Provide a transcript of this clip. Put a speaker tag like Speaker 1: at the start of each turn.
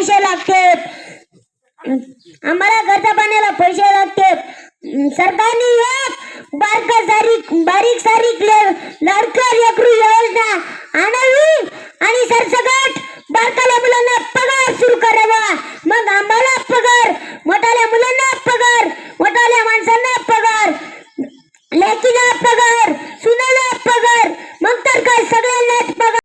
Speaker 1: पैसे लागते आम्हाला घरच्या पाण्याला पैसे लागते सरकारने एक बारक सारीक बारीक सारीक एकरू योजना आणावी आणि सरसकट बारकाल्या मुलांना पगार सुरू करावा. मग आम्हाला पगार मोठाल्या मुलांना पगार मोठाल्या माणसांना पगार लेकीला पगार सुनाला पगार मग तर काय सगळ्यांनाच पगार.